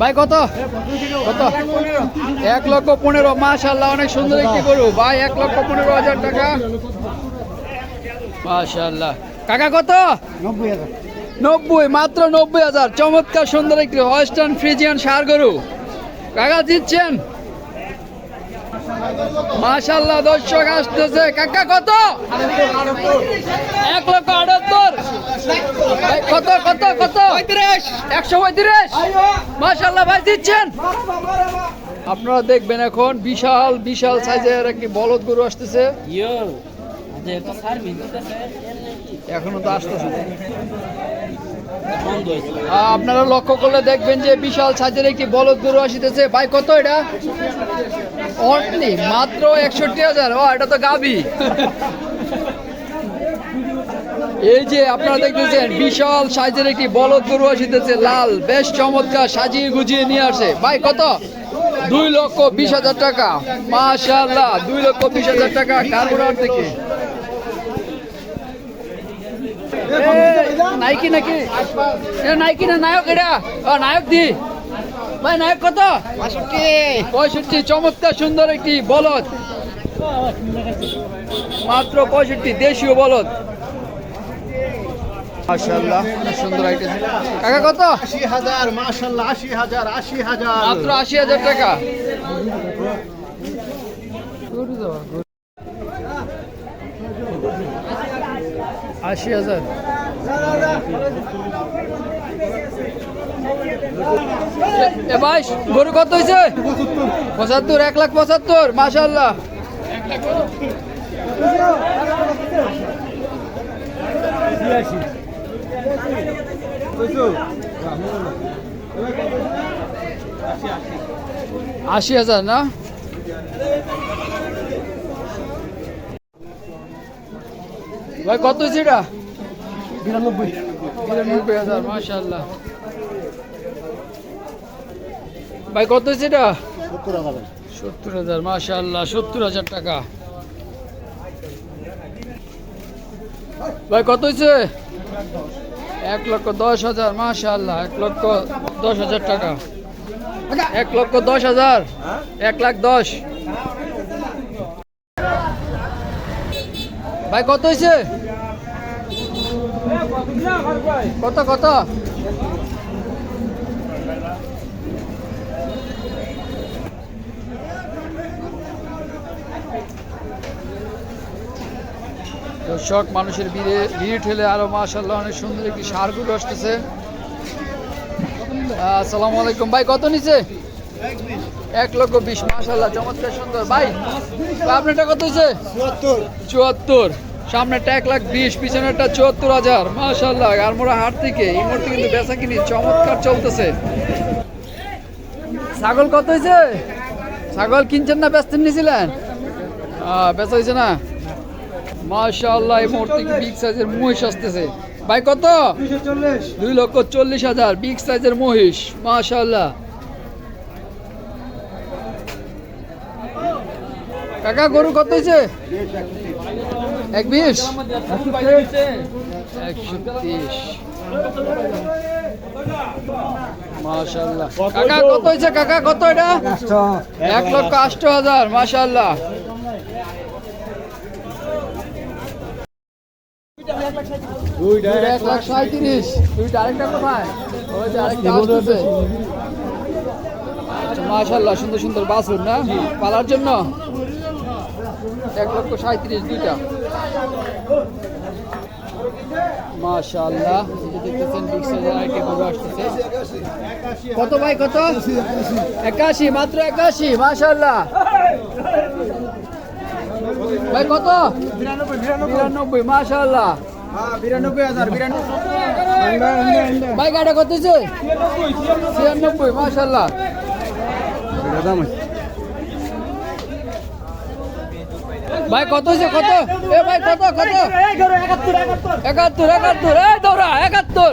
ভাই, কত? কত? এক লক্ষ পনেরো মাশাল্লাহ অনেক সুন্দর একটি গরু। ভাই, এক লক্ষ পনেরো হাজার টাকা। মাশাল্লাহ কাকা, কত? নব্বই, মাত্র নব্বই হাজার। চমৎকার সুন্দর একটি ওয়েস্টার্ন ফ্রিজিয়ান সার গরু। কাকা, দিচ্ছেন? মাশাল্লাহ দর্শক আসতেছে। কাকা, কত? কত কত কত? একশো পঁয়ত্রিশ? মাশাল্লাহ ভাই দিচ্ছেন? আপনারা দেখবেন এখন বিশাল বিশাল সাইজের একটি বলদ গরু আসতেছে। এখনও তো আসতেছে। আপনারা লক্ষ্য করলে দেখবেন যে বিশাল সাইজের একটি বলদ গরু আসিতেছে। ভাই কত এটা? অনলি মাত্র একষট্টি হাজার। ও এটা তো গাবি এই যে আপনারা দেখতেছেন বিশাল সাইজের একটি বলদ গরু আসিতেছে লাল বেশ চমৎকার সাজিয়ে গুজিয়ে নিয়ে আসে। ভাই কত? দুই লক্ষ বিশ হাজার টাকা। মাশাল্লাহ দুই লক্ষ বিশ হাজার টাকা কারবার থেকে। নাইকি নাকি? এটা নাইকি না নায়ক এটা? ও নায়ক দি। ভাই নায়ক কত? বাষট্টি পঁয়ষট্টি চমৎকার সুন্দর একটি বলদ। মাত্র পঁয়ষট্টি দেশীয় বলদ। মাশাআল্লাহ। সুন্দর আইটেছে কাকা কত? আশি হাজার মাশাল্লাহ আশি হাজার আশি হাজার। মাত্র আশি হাজার টাকা। আশি হাজার। এ ভাই গরু কত হয়েছে পঁচাত্তর এক লাখ পঁচাত্তর মাশাল্লাহ আশি হাজার না? ভাই কত হয়েছে এটা? বিরানব্বই। বিরানব্বই হাজার মাশাল্লাহ ভাই কত হয়েছে এটা? সত্তর হাজার। সত্তর হাজার মাশাল্লাহ সত্তর হাজার টাকা। ভাই কত হয়েছে? এক লক্ষ দশ হাজার মাশাল্লাহ এক লক্ষ দশ হাজার টাকা। এক লক্ষ দশ হাজার, এক লাখ দশ। ভাই, কত হয়েছে কত কত? দর্শক মানুষের ভিড়ে ভিড় ঠেলে আরও মাশাল্লাহ অনেক সুন্দর একটি সার গরু আসতেছে। আসসালামু আলাইকুম। ভাই কত নিচে? এক লক্ষ বিশ মাশাল্লাহ চমৎকার সুন্দর। ভাই আপনারটা কত হয়েছে চুয়াত্তর। সামনেটা এক লাখ বিশ পিছনেরটা চুয়াত্তর হাজার। মাশাল্লাহ আর মোরা হাট থেকে এই মুহূর্তে কিন্তু বেচা কিনি চমৎকার চলতেছে। ছাগল কত হয়েছে ছাগল কিনছেন না ব্যস্ত নিয়েছিলেন আহ, বেচা হয়েছে না? মাশাল্লাহ এই মুহূর্তে বিগ সাইজের মহিষ আসতেছে। ভাই কত? দুই লক্ষ চল্লিশ হাজার বিগ সাইজের মহিষ মাশাল্লাহ কাকা গরু কত হয়েছে? এক বিশ? একশো তিরিশ। মাশাল্লাহ কাকা কত হয়েছে কাকা? কত এটা? এক লক্ষ আষ্ট হাজার মাশাল্লাহ দুইটা এক লাখ সাঁত্রিশ দুইটা আরেকটা কোথায়? ওই যে আরেকটা আসতেছে। আচ্ছা মাশাল্লাহ সুন্দর সুন্দর বাছুর না? পালার জন্য? এক লক্ষ সাঁত্রিশ দুইটা। মাশাল্লাহ দেখতেছেন আসতেছে। কত ভাই কত? একাশি মাত্র একাশি মাশাল্লাহ ভাই, কত? বিরানব্বই বিরানব্বই ভাই, গাড়ি কত ছিয়ানব্বই মাশাল্লাহ ভাই, কত হয়েছে কত? এ ভাই, কত কত? একাত্তর একাত্তর। এই দৌড়া, একাত্তর।